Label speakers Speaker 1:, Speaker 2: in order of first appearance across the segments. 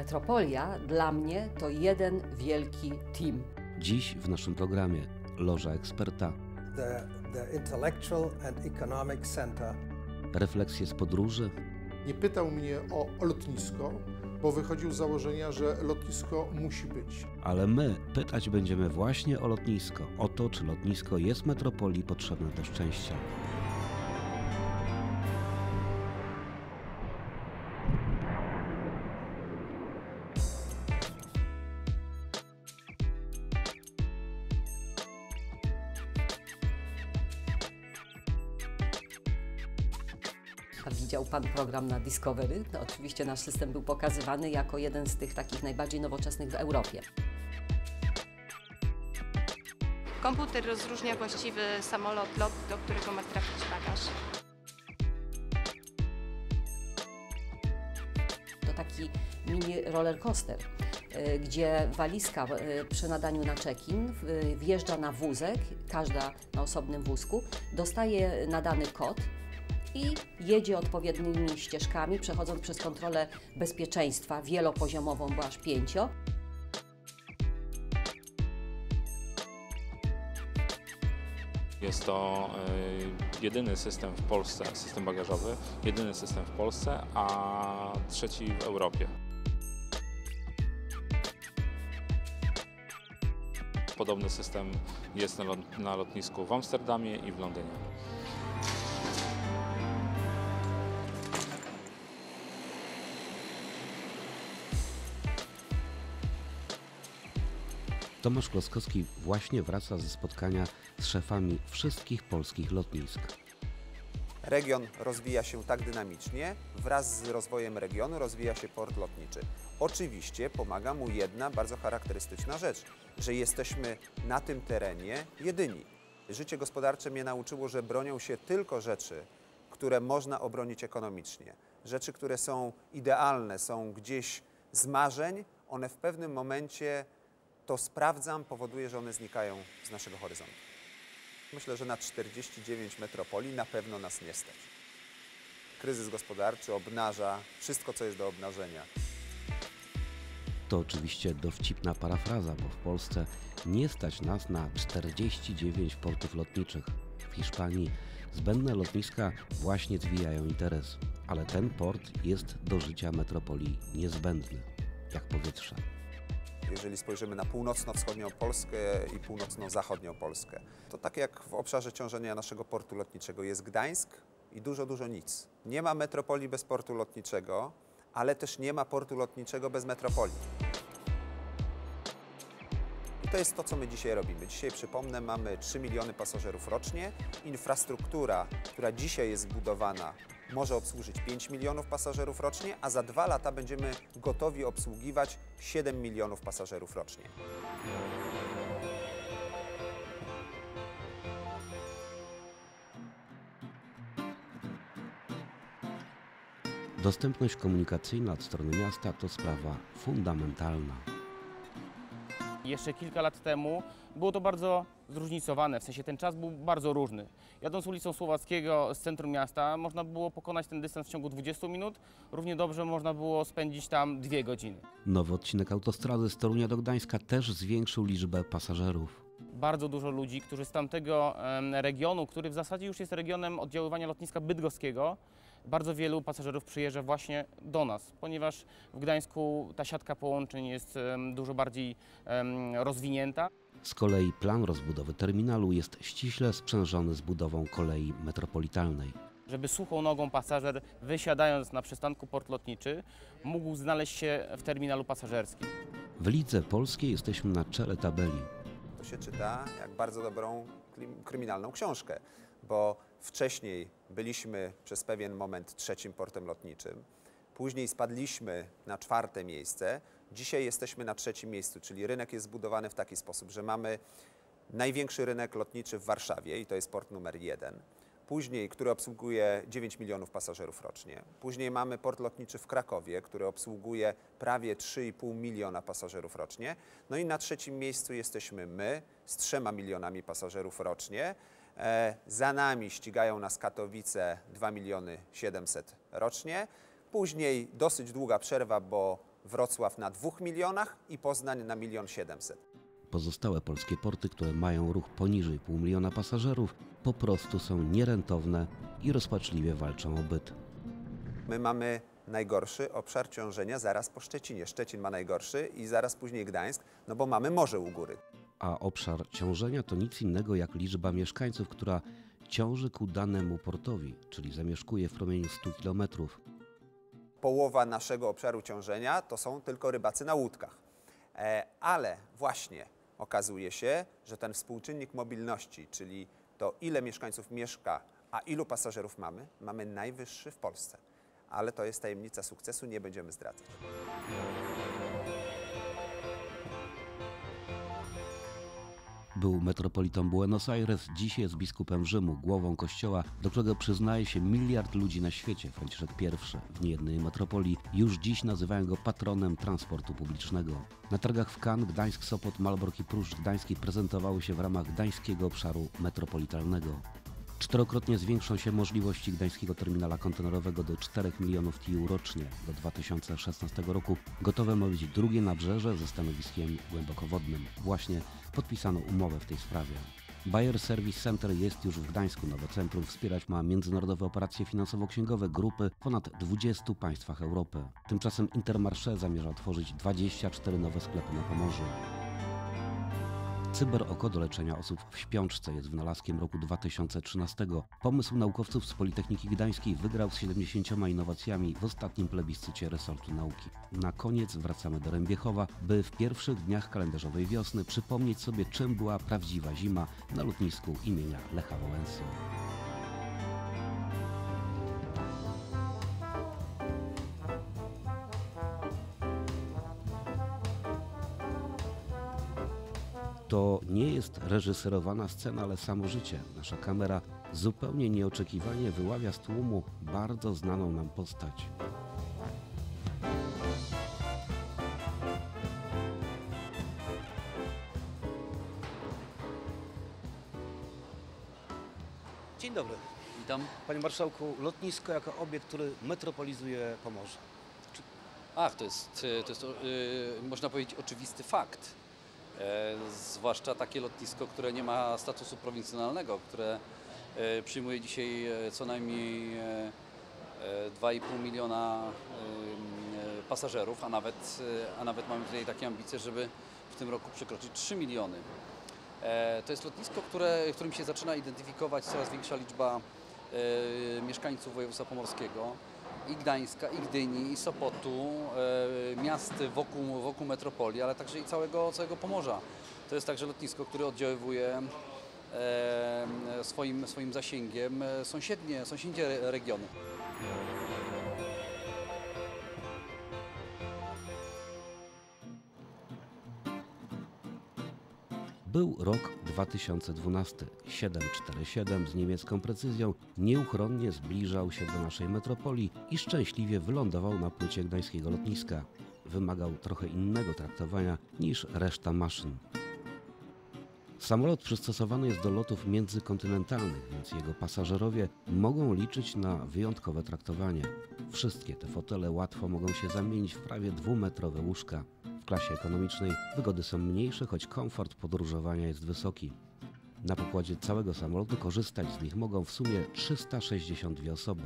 Speaker 1: Metropolia dla mnie to jeden wielki team.
Speaker 2: Dziś w naszym programie Loża Eksperta.
Speaker 3: the, the intellectual and economic center.
Speaker 2: Refleksje z podróży,
Speaker 4: Nie pytał mnie o lotnisko, bo wychodził z założenia, że lotnisko musi być.
Speaker 2: ale my pytać będziemy właśnie o lotnisko. O to, czy lotnisko jest metropolii potrzebne do szczęścia.
Speaker 1: Program na Discovery? Oczywiście nasz system był pokazywany jako jeden z tych takich najbardziej nowoczesnych w Europie.
Speaker 5: Komputer rozróżnia właściwy samolot, lot, do którego ma trafić bagaż.
Speaker 1: To taki mini roller coaster, y, gdzie walizka y, przy nadaniu na check-in wjeżdża na wózek, każda na osobnym wózku, dostaje nadany kod i jedzie odpowiednimi ścieżkami, przechodząc przez kontrolę bezpieczeństwa wielopoziomową, bo aż pięcio.
Speaker 6: Jest to y, jedyny system w Polsce, system bagażowy, jedyny system w Polsce, a trzeci w Europie. Podobny system jest na lotnisku w Amsterdamie i w Londynie.
Speaker 2: Tomasz Kloskowski właśnie wraca ze spotkania z szefami wszystkich polskich lotnisk.
Speaker 7: Region rozwija się tak dynamicznie, wraz z rozwojem regionu rozwija się port lotniczy. Oczywiście pomaga mu jedna bardzo charakterystyczna rzecz, że jesteśmy na tym terenie jedyni. Życie gospodarcze mnie nauczyło, że bronią się tylko rzeczy, które można obronić ekonomicznie. Rzeczy, które są idealne, są gdzieś z marzeń, one w pewnym momencie to sprawdzam, powoduje, że one znikają z naszego horyzontu. Myślę, że na 49 metropolii na pewno nas nie stać. Kryzys gospodarczy obnaża wszystko, co jest do obnażenia.
Speaker 2: To oczywiście dowcipna parafraza, bo w Polsce nie stać nas na 49 portów lotniczych. W Hiszpanii zbędne lotniska właśnie zwijają interes, ale ten port jest do życia metropolii niezbędny, jak powietrze.
Speaker 7: Jeżeli spojrzymy na północno-wschodnią Polskę i północno-zachodnią Polskę, to tak jak w obszarze ciążenia naszego portu lotniczego jest Gdańsk i dużo, dużo nic. Nie ma metropolii bez portu lotniczego, ale też nie ma portu lotniczego bez metropolii. I to jest to, co my dzisiaj robimy. Dzisiaj, przypomnę, mamy 3 miliony pasażerów rocznie. Infrastruktura, która dzisiaj jest zbudowana, może obsłużyć 5 milionów pasażerów rocznie, a za dwa lata będziemy gotowi obsługiwać 7 milionów pasażerów rocznie.
Speaker 2: Dostępność komunikacyjna od strony miasta to sprawa fundamentalna.
Speaker 8: Jeszcze kilka lat temu było to bardzo zróżnicowane, w sensie ten czas był bardzo różny. Jadąc ulicą Słowackiego z centrum miasta, można było pokonać ten dystans w ciągu 20 minut, równie dobrze można było spędzić tam dwie godziny.
Speaker 2: Nowy odcinek autostrady z Torunia do Gdańska też zwiększył liczbę pasażerów.
Speaker 8: Bardzo dużo ludzi, którzy z tamtego regionu, który w zasadzie już jest regionem oddziaływania lotniska bydgoskiego, bardzo wielu pasażerów przyjeżdża właśnie do nas, ponieważ w Gdańsku ta siatka połączeń jest dużo bardziej rozwinięta.
Speaker 2: Z kolei plan rozbudowy terminalu jest ściśle sprzężony z budową kolei metropolitalnej.
Speaker 8: żeby suchą nogą pasażer wysiadając na przystanku port lotniczy mógł znaleźć się w terminalu pasażerskim.
Speaker 2: W lidze polskiej jesteśmy na czele tabeli.
Speaker 7: To się czyta jak bardzo dobrą kryminalną książkę, bo wcześniej byliśmy przez pewien moment trzecim portem lotniczym, później spadliśmy na czwarte miejsce, dzisiaj jesteśmy na trzecim miejscu, czyli rynek jest zbudowany w taki sposób, że mamy największy rynek lotniczy w Warszawie i to jest port numer jeden. Później, który obsługuje 9 milionów pasażerów rocznie. Później mamy port lotniczy w Krakowie, który obsługuje prawie 3,5 miliona pasażerów rocznie. No i na trzecim miejscu jesteśmy my z 3 milionami pasażerów rocznie. E, za nami ścigają nas Katowice 2 miliony 700 rocznie. Później dosyć długa przerwa, bo Wrocław na 2 milionach i Poznań na 1 700 000.
Speaker 2: Pozostałe polskie porty, które mają ruch poniżej pół miliona pasażerów, po prostu są nierentowne i rozpaczliwie walczą o byt.
Speaker 7: My mamy najgorszy obszar ciążenia zaraz po Szczecinie. Szczecin ma najgorszy i zaraz później Gdańsk, no bo mamy morze u góry.
Speaker 2: A obszar ciążenia to nic innego jak liczba mieszkańców, która ciąży ku danemu portowi, czyli zamieszkuje w promieniu 100 kilometrów.
Speaker 7: Połowa naszego obszaru ciążenia to są tylko rybacy na łódkach. E, ale właśnie okazuje się, że ten współczynnik mobilności, czyli to ile mieszkańców mieszka, a ilu pasażerów mamy, mamy najwyższy w Polsce. Ale to jest tajemnica sukcesu, nie będziemy zdradzać.
Speaker 2: Był metropolitą Buenos Aires, dziś jest biskupem Rzymu, głową kościoła, do którego przyznaje się miliard ludzi na świecie. Franciszek I w niejednej metropolii już dziś nazywają go patronem transportu publicznego. Na targach w Cannes, Gdańsk, Sopot, Malbork i Pruszcz Gdański prezentowały się w ramach gdańskiego obszaru metropolitalnego. Czterokrotnie zwiększą się możliwości gdańskiego terminala kontenerowego do 4 milionów TEU rocznie. Do 2016 roku gotowe ma być drugie nabrzeże ze stanowiskiem głębokowodnym. Właśnie podpisano umowę w tej sprawie. Bayer Service Center jest już w Gdańsku. Nowe centrum wspierać ma międzynarodowe operacje finansowo-księgowe grupy w ponad 20 państwach Europy. Tymczasem Intermarché zamierza otworzyć 24 nowe sklepy na Pomorzu. Cyberoko do leczenia osób w śpiączce jest wynalazkiem roku 2013. Pomysł naukowców z Politechniki Gdańskiej wygrał z 70 innowacjami w ostatnim plebiscycie resortu nauki. Na koniec wracamy do Rębiechowa, by w pierwszych dniach kalendarzowej wiosny przypomnieć sobie, czym była prawdziwa zima na lotnisku imienia Lecha Wałęsy. To nie jest reżyserowana scena, ale samo życie. Nasza kamera zupełnie nieoczekiwanie wyławia z tłumu bardzo znaną nam postać.
Speaker 9: Dzień dobry.
Speaker 10: Witam.
Speaker 9: Panie Marszałku, lotnisko jako obiekt, który metropolizuje Pomorze.
Speaker 10: Ach, to jest, e, to jest e, można powiedzieć, oczywisty fakt. E, zwłaszcza takie lotnisko, które nie ma statusu prowincjonalnego, które e, przyjmuje dzisiaj e, co najmniej e, e, 2,5 miliona pasażerów, a nawet, a nawet mamy tutaj takie ambicje, żeby w tym roku przekroczyć 3 miliony. To jest lotnisko, które, którym się zaczyna identyfikować coraz większa liczba mieszkańców województwa pomorskiego i Gdańska, i Gdyni, i Sopotu, e, miast wokół, wokół metropolii, ale także i całego, całego Pomorza. To jest także lotnisko, które oddziaływuje e, swoim, swoim zasięgiem e, sąsiednie, sąsiednie re- regiony.
Speaker 2: Był rok 2012. 747 z niemiecką precyzją nieuchronnie zbliżał się do naszej metropolii i szczęśliwie wylądował na płycie gdańskiego lotniska. Wymagał trochę innego traktowania niż reszta maszyn. Samolot przystosowany jest do lotów międzykontynentalnych, więc jego pasażerowie mogą liczyć na wyjątkowe traktowanie. Wszystkie te fotele łatwo mogą się zamienić w prawie dwumetrowe łóżka. Klasie ekonomicznej wygody są mniejsze, choć komfort podróżowania jest wysoki. Na pokładzie całego samolotu korzystać z nich mogą w sumie 362 osoby.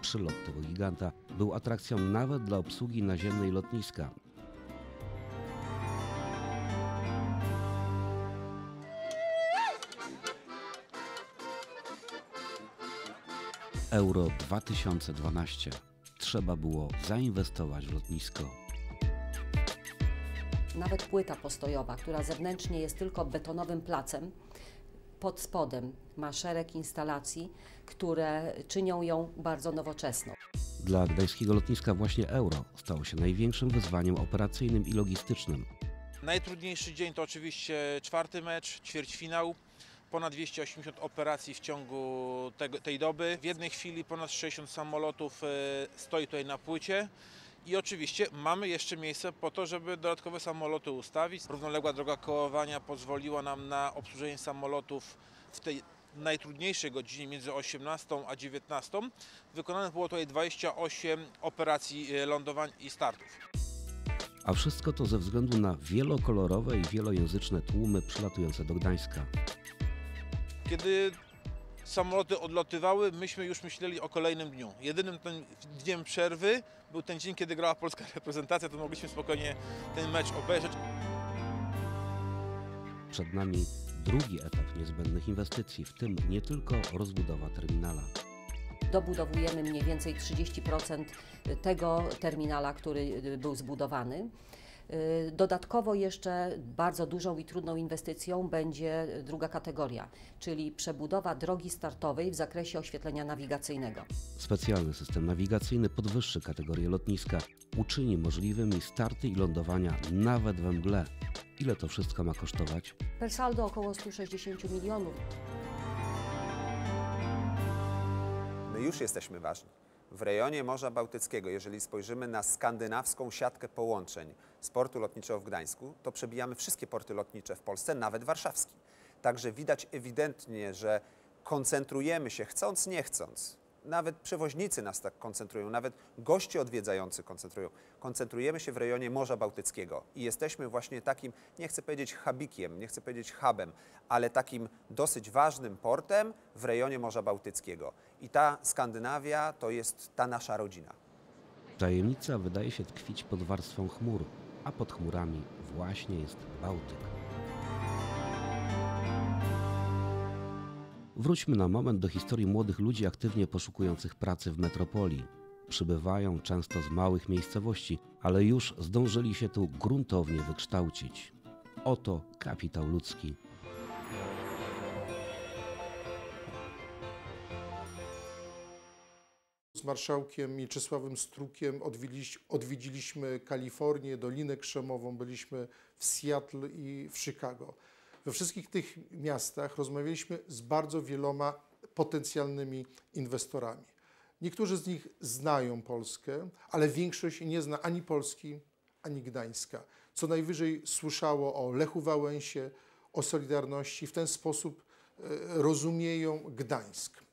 Speaker 2: Przylot tego giganta był atrakcją nawet dla obsługi naziemnej lotniska. Euro 2012. Trzeba było zainwestować w lotnisko.
Speaker 1: Nawet płyta postojowa, która zewnętrznie jest tylko betonowym placem, pod spodem ma szereg instalacji, które czynią ją bardzo nowoczesną.
Speaker 2: Dla gdańskiego lotniska właśnie euro stało się największym wyzwaniem operacyjnym i logistycznym.
Speaker 11: Najtrudniejszy dzień to oczywiście czwarty mecz, ćwierćfinał. Ponad 280 operacji w ciągu tego, tej doby. W jednej chwili ponad 60 samolotów e, stoi tutaj na płycie. I oczywiście mamy jeszcze miejsce po to, żeby dodatkowe samoloty ustawić. Równoległa droga kołowania pozwoliła nam na obsłużenie samolotów w tej najtrudniejszej godzinie między 18 a 19. Wykonanych było tutaj 28 operacji e, lądowań i startów.
Speaker 2: A wszystko to ze względu na wielokolorowe i wielojęzyczne tłumy przylatujące do Gdańska.
Speaker 11: Kiedy samoloty odlatywały, myśmy już myśleli o kolejnym dniu. Jedynym dniem przerwy był ten dzień, kiedy grała polska reprezentacja, to mogliśmy spokojnie ten mecz obejrzeć.
Speaker 2: Przed nami drugi etap niezbędnych inwestycji, w tym nie tylko rozbudowa terminala.
Speaker 1: Dobudowujemy mniej więcej 30% tego terminala, który był zbudowany. Y, Dodatkowo jeszcze bardzo dużą i trudną inwestycją będzie druga kategoria, czyli przebudowa drogi startowej w zakresie oświetlenia nawigacyjnego.
Speaker 2: Specjalny system nawigacyjny podwyższy kategorię lotniska, uczyni możliwymi starty i lądowania nawet we mgle. Ile to wszystko ma kosztować?
Speaker 1: Per saldo około 160 milionów.
Speaker 7: My już jesteśmy ważni. W rejonie Morza Bałtyckiego, jeżeli spojrzymy na skandynawską siatkę połączeń z portu lotniczego w Gdańsku, to przebijamy wszystkie porty lotnicze w Polsce, nawet warszawski. Także widać ewidentnie, że koncentrujemy się, chcąc, nie chcąc, nawet przewoźnicy nas tak koncentrują, nawet goście odwiedzający koncentrują. Koncentrujemy się w rejonie Morza Bałtyckiego i jesteśmy właśnie takim, nie chcę powiedzieć hubikiem, nie chcę powiedzieć hubem, ale takim dosyć ważnym portem w rejonie Morza Bałtyckiego. I ta Skandynawia to jest ta nasza rodzina.
Speaker 2: Tajemnica wydaje się tkwić pod warstwą chmur, a pod chmurami właśnie jest Bałtyk. Wróćmy na moment do historii młodych ludzi aktywnie poszukujących pracy w metropolii. Przybywają często z małych miejscowości, ale już zdążyli się tu gruntownie wykształcić. Oto kapitał ludzki.
Speaker 4: Z marszałkiem Mieczysławem Strukiem odwiedziliś- odwiedziliśmy Kalifornię, Dolinę Krzemową, byliśmy w Seattle i w Chicago. We wszystkich tych miastach rozmawialiśmy z bardzo wieloma potencjalnymi inwestorami. Niektórzy z nich znają Polskę, ale większość nie zna ani Polski, ani Gdańska. Co najwyżej słyszało o Lechu Wałęsie, o Solidarności. W ten sposób e, rozumieją Gdańsk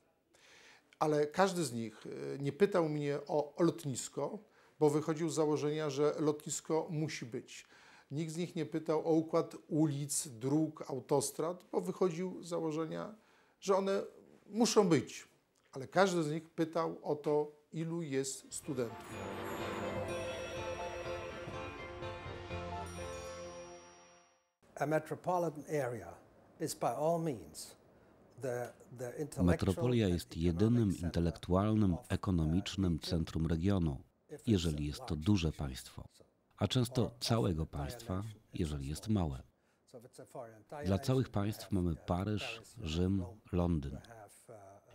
Speaker 4: ale każdy z nich e, nie pytał mnie o lotnisko, bo wychodził z założenia, że lotnisko musi być. Nikt z nich nie pytał o układ ulic, dróg, autostrad, bo wychodził z założenia, że one muszą być. Ale każdy z nich pytał o to, ilu jest studentów.
Speaker 2: Metropolia jest jedynym intelektualnym, ekonomicznym centrum regionu, jeżeli jest to duże państwo, a często całego państwa, jeżeli jest małe. Dla całych państw mamy Paryż, Rzym, Londyn.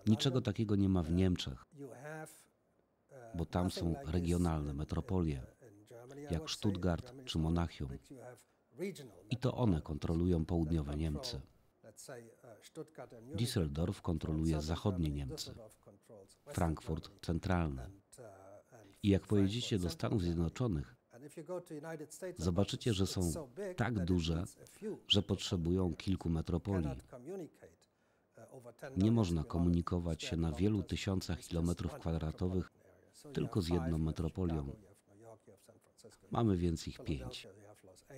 Speaker 2: Niczego takiego nie ma w Niemczech, bo tam są regionalne metropolie, jak. Stuttgart czy Monachium. I to one kontrolują południowe Niemcy. Düsseldorf kontroluje zachodnie Niemcy, Frankfurt
Speaker 3: and
Speaker 2: I jak pojedziecie do Stanów. Zjednoczonych, Zobaczycie, że są tak duże, że potrzebują kilku metropolii.
Speaker 3: uh, over 10
Speaker 2: Nie można komunikować się na wielu tysiącach kilometrów kwadratowych tylko z jedną metropolią. Mamy więc ich pięć.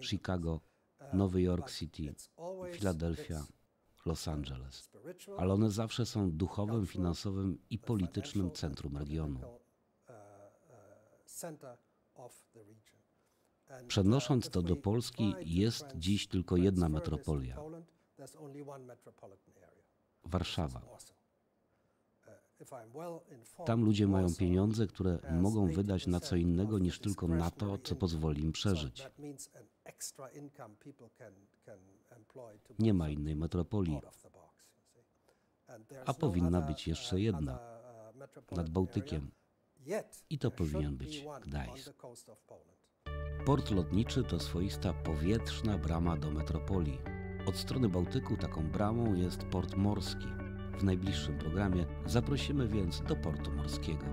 Speaker 2: Chicago,
Speaker 3: Uh,
Speaker 2: Nowy York
Speaker 3: but
Speaker 2: City, Filadelfia, Los Angeles.
Speaker 3: spiritual,
Speaker 2: Ale one zawsze są duchowym, finansowym i politycznym centrum regionu.
Speaker 3: Uh, uh, uh,
Speaker 2: Przenosząc
Speaker 3: if
Speaker 2: to do Polski, jest dziś tylko jedna metropolia. Warszawa.
Speaker 3: Uh,
Speaker 2: Tam ludzie mają pieniądze, które mogą wydać na co
Speaker 3: 80%
Speaker 2: innego niż tylko na to, co pozwoli im przeżyć. Nie ma innej metropolii, a
Speaker 3: no
Speaker 2: powinna być jeszcze
Speaker 3: uh,
Speaker 2: jedna
Speaker 3: uh, metropolitan
Speaker 2: nad Bałtykiem. I to powinien być Gdańsk. Port lotniczy to swoista powietrzna brama do metropolii. Od strony Bałtyku taką bramą jest port morski. W najbliższym programie zaprosimy więc do portu morskiego.